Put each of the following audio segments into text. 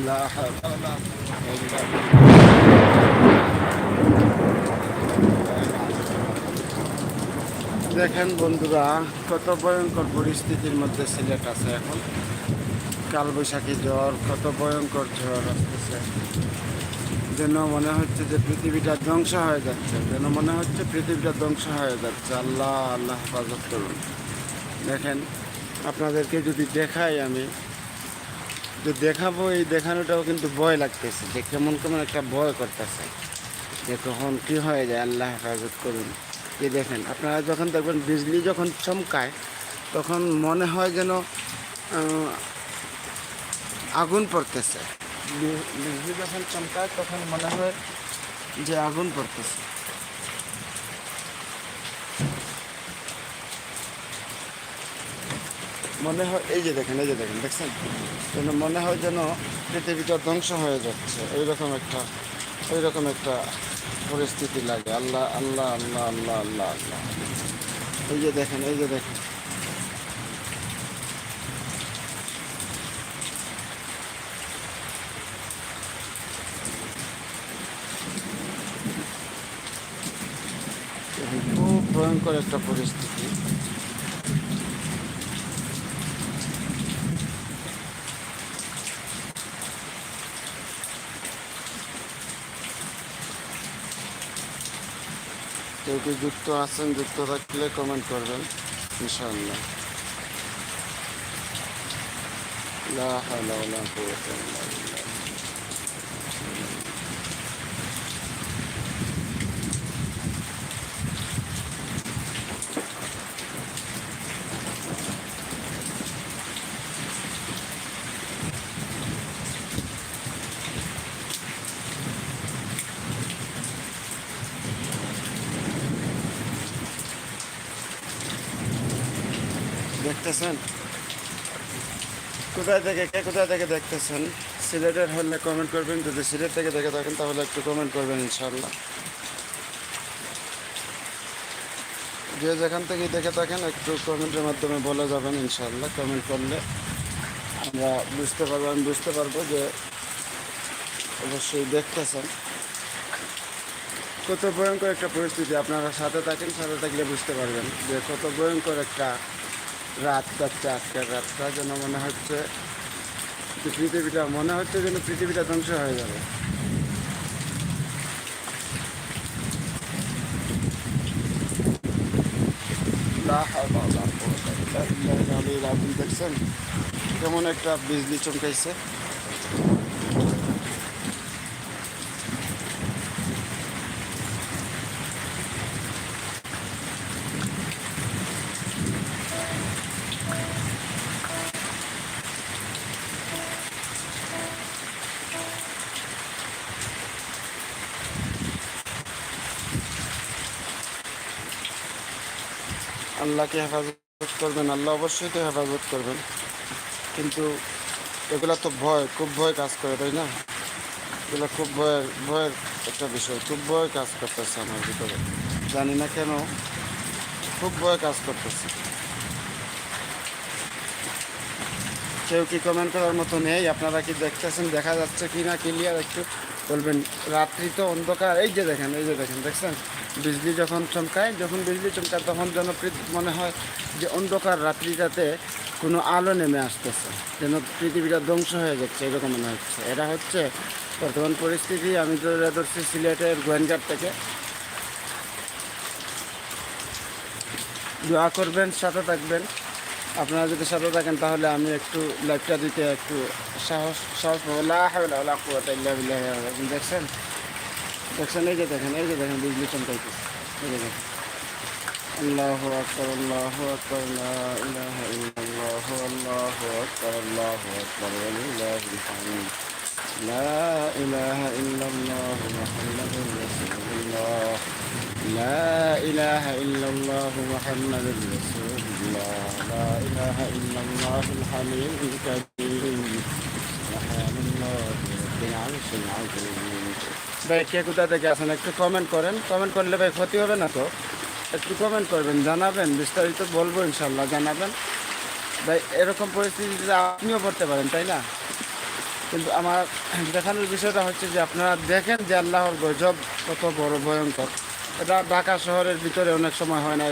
لا حول ولا قوة إلا بالله দেখেন বন্ধুরা কত ভয়ঙ্কর পরিস্থিতির মধ্যে সিলেট আছে এখন কালবৈশাখী ঝড় কত ভয়ঙ্কর ঝড় আসতেছে যেন মনে হচ্ছে যে পৃথিবীটা ধ্বংস হয়ে যাচ্ছে যেন মনে হচ্ছে পৃথিবীটা ধ্বংস হয়ে যাচ্ছে আল্লাহ আল্লাহ হেফাজত করুন দেখেন আপনাদেরকে যদি দেখাই আমি যে দেখাবো, এই দেখানোটাও কিন্তু ভয় লাগতেছে যে কেমন কেমন একটা ভয় করতেছে। যে কখন কী হয়ে যায়, আল্লাহ হেফাজত করুন। এই দেখেন, আপনারা যখন দেখবেন বিজলি যখন চমকায়, তখন মনে হয় যেন আগুন পড়তেছে। বিজলি যখন চমকায়, তখন মনে হয় যে আগুন পড়তেছে। মনে হয়, এই যে দেখেন, এই যে দেখেন, দেখছেন? যেন মনে হয় যেন পৃথিবীটা ধ্বংস হয়ে যাচ্ছে। এইরকম একটা এইরকম একটা পরিস্থিতি লাগে। আল্লাহ আল্লাহ আল্লাহ আল্লাহ আল্লাহ আল্লাহ। এই যে দেখেন, এই যে দেখেন। খুব ভয়ঙ্কর একটা পরিস্থিতি। কি যুক্ত আছেন যুক্ত থাকলে কমেন্ট করবেন ইনশাআল্লাহ। লা দেখতেছেন? কোথায় থেকে কে কোথায় থেকে দেখতেছেন? সিলেটের হলে কমেন্ট করবেন, যদি সিলেট থেকে দেখে থাকেন, তাহলে একটু কমেন্ট করবেন ইনশাল্লাহ যে যেখান থেকেই দেখে থাকেন, একটু কমেন্টের মাধ্যমে বলে যাবেন ইনশাল্লাহ কমেন্ট করলে আমরা বুঝতে পারব, আমি বুঝতে পারব যে অবশ্যই দেখতেছেন। কত ভয়ঙ্কর একটা পরিস্থিতি, আপনারা সাথে থাকেন, সাথে থাকলে বুঝতে পারবেন যে কত ভয়ঙ্কর একটা রাত যাচ্ছে আজকের রাতটা যেন মনে হচ্ছে পৃথিবীটা, মনে হচ্ছে যেন পৃথিবীটা ধ্বংস হয়ে যাবে। দেখছেন? কেমন একটা বিজলি চমকাইছে। আল্লাহকে হেফাজত করবেন, আল্লাহ অবশ্যই তো হেফাজত করবেন। কিন্তু এগুলা তো ভয়, খুব ভয় কাজ করে, তাই না? এগুলো খুব ভয়ের ভয়ের একটা বিষয়, খুব ভয় কাজ করতেছে আমার ভিতরে। জানি না কেন, খুব ভয় কাজ করতেছে। কেউ কি কমেন্ট করার মতো নেই? আপনারা কি দেখতেছেন, দেখা যাচ্ছে কি না ক্লিয়ার একটু বলবেন। রাত্রি তো অন্ধকার, এই যে দেখেন, এই যে দেখেন, দেখছেন? বিজলি যখন চমকায়, যখন বিজলি চমকায়, তখন যেন মনে হয় যে অন্ধকার রাত্রিটাতে কোনো আলো নেমে আসতেছে, যেন পৃথিবীটা ধ্বংস হয়ে যাচ্ছে, এরকম মনে হচ্ছে। এটা হচ্ছে বর্তমান পরিস্থিতি। আমি তো ধরছি সিলেটের গোয়েনঘাট থেকে। দোয়া করবেন, সাথে থাকবেন। আপনারা যদি সাথে থাকেন, তাহলে আমি একটু লাইভটা দিতে একটু সাহস সাহস দেখছেন? দেখছেন এই যে দেখেন এই যে দেখেন বিজলি চমকাইতেছে এই যে দেখেন আল্লাহ আকবর আল্লাহ আকবর ইলাহ ইল্লাল্লাহ আল্লাহ আকবর আল্লাহ আকবর ওয়ালিল্লাহিল হামদ লা ইলাহা ইল্লাল্লাহ মুহাম্মাদুর রাসূলুল্লাহ লা ইলাহা ইল্লাল্লাহ মুহাম্মাদুর রাসূলুল্লাহ লা ইলাহা ইল্লাল্লাহুল হামিদুল কারীম সুবহানাল্লাহি রাব্বিল আরশিল আযীম ভাই, কে কোথা থেকে আছেন একটু কমেন্ট করেন। কমেন্ট করলে ভাই ক্ষতি হবে না তো? একটু কমেন্ট করবেন, জানাবেন, বিস্তারিত বলব ইনশাল্লাহ জানাবেন। ভাই, এরকম পরিস্থিতিতে আপনিও পড়তে পারেন, তাই না? কিন্তু আমার দেখানোর বিষয়টা হচ্ছে যে আপনারা দেখেন যে আল্লাহর গজব কত বড় ভয়ঙ্কর। এটা ঢাকা শহরের ভিতরে অনেক সময় হয় না।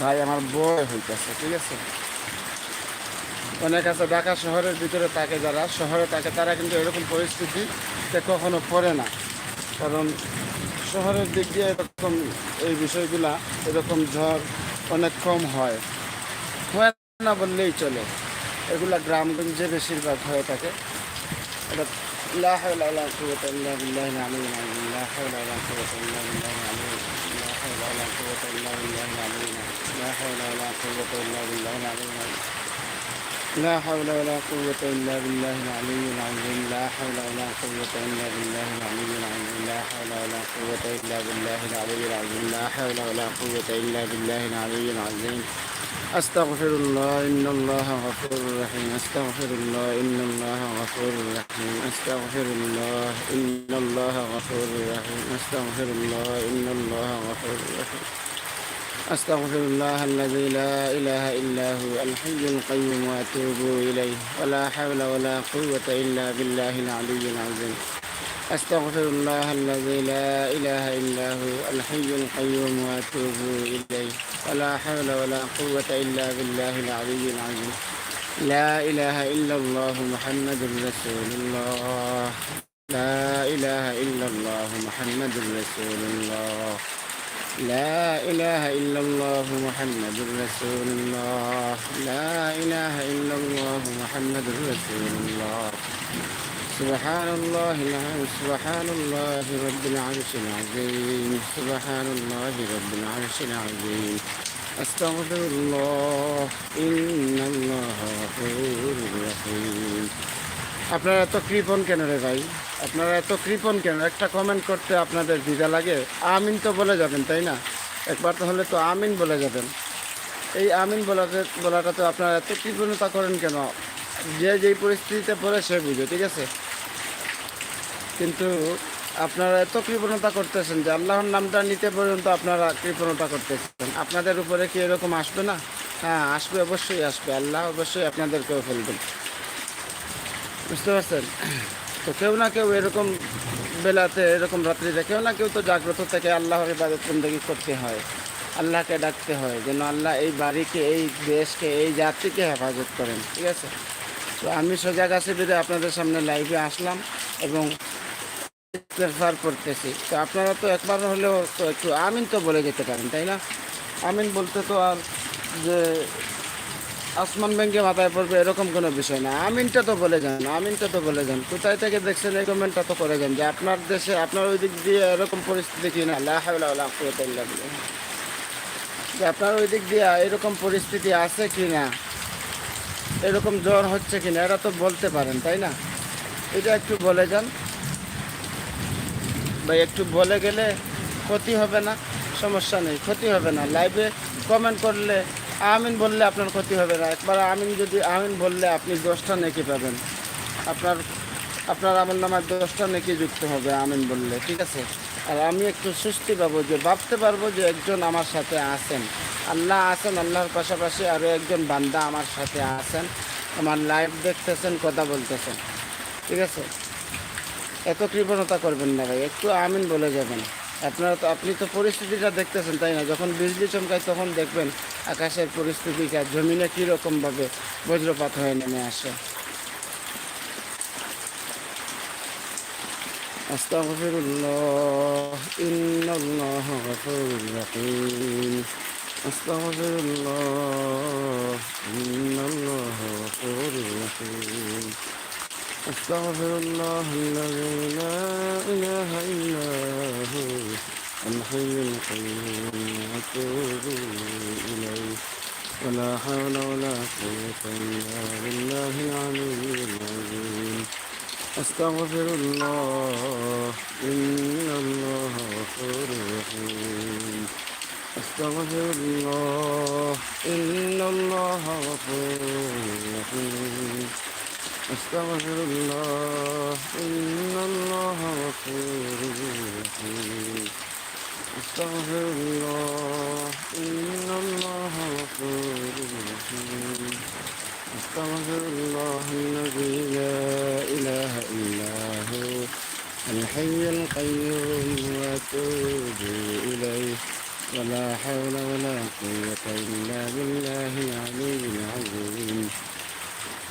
ভাই, আমার বয় হইতেছে, ঠিক আছে? অনেক আছে, ঢাকা শহরের ভিতরে থাকে যারা। শহরে থাকে, তারা কিন্তু এরকম পরিস্থিতিতে কখনো পড়ে না। কারণ শহরের দিক দিয়ে এরকম এই বিষয়গুলা, এরকম ঝড় অনেক কম হয়। না বললেই চলে। এগুলা গ্রামগঞ্জে বেশিরভাগ হয়ে থাকে। এটা لا حول ولا قوة إلا بالله العلي العظيم لا حول ولا قوة إلا بالله العلي العظيم. لا حول ولا قوة إلا بالله العلي العظيم. لا حول ولا قوة إلا بالله العلي العظيم. لا حول ولا قوة إلا بالله العلي العظيم. أستغفر الله إن الله غفور رحيم. أستغفر الله إن الله غفور رحيم. أستغفر الله إن الله غفور رحيم. أستغفر الله إن الله غفور رحيم. أستغفر الله الذي لا إله إلا هو الحي القيوم وأتوب إليه ولا حول ولا قوة إلا بالله العلي العظيم. أستغفر الله الذي لا إله إلا هو الحي القيوم وأتوب إليه ولا حول ولا قوة إلا بالله العلي العظيم. لا إله إلا الله محمد رسول الله. لا إله إلا الله محمد رسول الله. لا إله إلا الله محمد رسول الله. لا إله إلا الله محمد رسول الله. سبحان الله سبحان الله رب العرش العظيم سبحان الله رب العرش العظيم. أستغفر الله إن الله غفور رحيم. আপনারা এত কৃপণ কেন রে ভাই? আপনারা এত কৃপণ কেন? একটা কমেন্ট করতে আপনাদের ভিজা লাগে। আমিন তো বলে যাবেন, তাই না? একবার তো হলে তো আমিন বলে যাবেন। এই আমিন বলাতে, বলাটা তো আপনারা এত কৃপণতা করেন কেন? যে যেই পরিস্থিতিতে পড়ে সে বুঝে, ঠিক আছে? কিন্তু আপনারা এত কৃপণতা করতেছেন যে আল্লাহর নামটা নিতে পর্যন্ত আপনারা কৃপণতা করতেছেন। আপনাদের উপরে কি এরকম আসবে না? হ্যাঁ আসবে, অবশ্যই আসবে। আল্লাহ অবশ্যই আপনাদেরকেও ফেলবেন। বুঝতে পারছেন? তো কেউ না কেউ এরকম বেলাতে, এরকম রাত্রিতে কেউ না কেউ তো জাগ্রত থেকে আল্লাহর ইবাদত বন্দী করতে হয়। আল্লাহকে ডাকতে হয়, যেন আল্লাহ এই বাড়িকে, এই দেশকে, এই জাতিকে হেফাজত করেন, ঠিক আছে? তো আমি সোজা গাছে বেঁধে আপনাদের সামনে লাইভে আসলাম এবং ইস্তেগফার করতেছি। তো আপনারা তো একবার হলেও তো একটু আমিন তো বলে যেতে পারেন, তাই না? আমিন বলতে তো আর যে আসমান ব্যাংকে মাথায় পড়বে, এরকম কোনো বিষয় না। আমিনটা তো বলে যান, আমিনটা তো বলে যান। কোথায় থেকে দেখছেন এই কমেন্টটা তো করে যান যে আপনার দেশে, আপনার ওই দিক দিয়ে এরকম পরিস্থিতি কি না? বিল্লাহ। যে আপনার ওই দিক দিয়ে এরকম পরিস্থিতি আছে কি না? এরকম জ্বর হচ্ছে কি না? এরা তো বলতে পারেন, তাই না? এটা একটু বলে যান। ভাই, একটু বলে গেলে ক্ষতি হবে না, সমস্যা নেই, ক্ষতি হবে না। লাইভে কমেন্ট করলে আমিন বললে আপনার ক্ষতি হবে না। একবার আমিন যদি, আমিন বললে আপনি দশটা নেকি পাবেন। আপনার আপনার আমল নামার দশটা নেকি যুক্ত হবে, আমিন বললে। ঠিক আছে? আর আমি একটু সুস্থি পাবো যে, ভাবতে পারব যে একজন আমার সাথে আছেন। আল্লাহ আছেন আল্লাহর পাশাপাশি আরও একজন বান্দা আমার সাথে আছেন। আমার লাইভ দেখতেছেন, কথা বলতেছেন। ঠিক আছে? এত কৃপণতা করবেন না ভাই, একটু আমিন বলে যাবেন। আপনারা তো আপনি তো পরিস্থিতিটা দেখতেছেন তাই না যখন বিজলি চমকায় তখন দেখবেন আকাশের পরিস্থিতিটা জমিনে কীরকমভাবে বজ্রপাত হয়ে নেমে আসে أستغفر الله إن الله غفور رحيم أستغفر الله إن الله غفور رحيم أستغفر الله الذي لا إله إلا هو الحي القيوم وأتوب إليه. ولا حول ولا قوة إلا بالله العلي العظيم. أستغفر الله إن الله غفور رحيم. أستغفر الله إن الله غفور رحيم. أستغفر الله. إن الله غفور رحيم. أستغفر الله. إن الله غفور أستغفر الله الذي لا إله إلا هو. الحي القيوم وأتوب إليه. ولا حول ولا قوة إلا بالله العلي العظيم.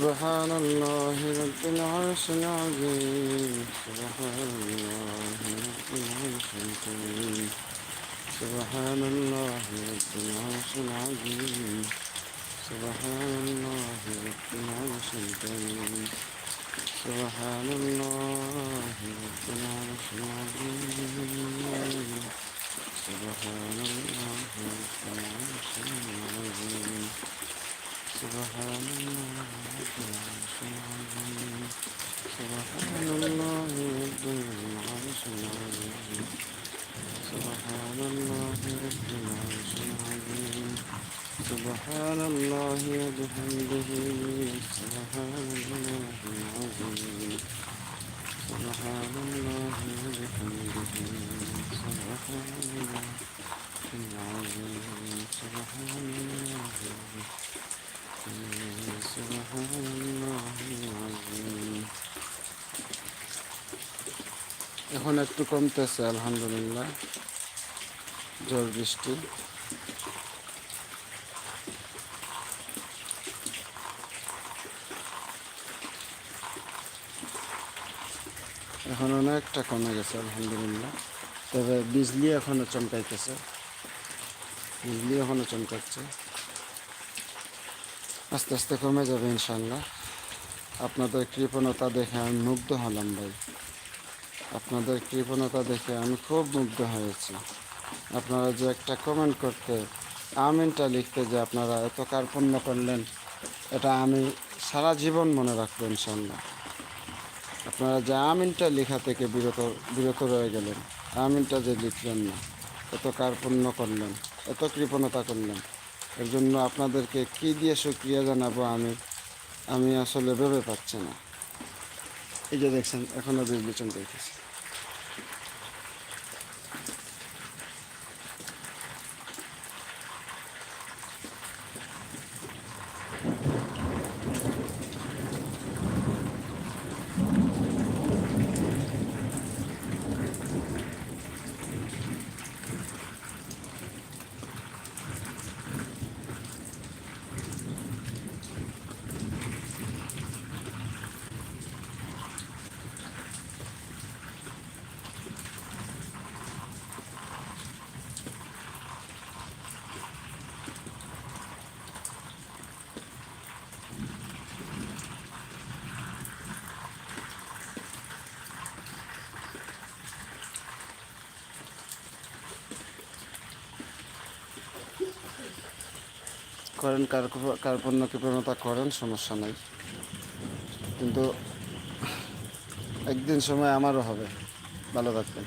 سبحان الله رب العرش العظيم. سبحان الله رب العرش الكريم سبحان الله رب العرش العظيم. سبحان الله رب العرش الكريم. سبحان الله رب العرش العظيم. سبحان الله رب العرش العظيم. سبحان الله سبحان الله رب العرش العظيم. سبحان الله رب العرش العظيم. سبحان الله وبحمده এখন একটু কমতেছে, আলহামদুলিল্লাহ। ঝড় বৃষ্টি। এখন অনেকটা কমে গেছে, আলহামদুলিল্লাহ। তবে বিজলি এখনও চমকাইতেছে। বিজলি এখনও চমকাচ্ছে। আস্তে আস্তে কমে যাবে ইনশাল্লাহ আপনাদের কৃপণতা দেখে আমি মুগ্ধ হলাম ভাই। আপনাদের কৃপণতা দেখে আমি খুব মুগ্ধ হয়েছি। আপনারা যে একটা কমেন্ট করতে আমিনটা লিখতে যে আপনারা এত কার্পণ্য করলেন, এটা আমি সারা জীবন মনে রাখব ইনশাল্লাহ আপনারা যে আমিনটা লেখা থেকে বিরত বিরত রয়ে গেলেন, আমিনটা যে লিখলেন না, এত কার্পণ্য করলেন, এত কৃপণতা করলেন, এর জন্য আপনাদেরকে কি দিয়ে সুক্রিয়া জানাব আমি আমি আসলে ভেবে পাচ্ছি না। এই যে দেখছেন এখনও বিজলি চমকাইতেছে করেন, কার কার প্রণতা কৃপণতা করেন, সমস্যা নাই। কিন্তু একদিন সময় আমারও হবে, ভালো থাকবেন।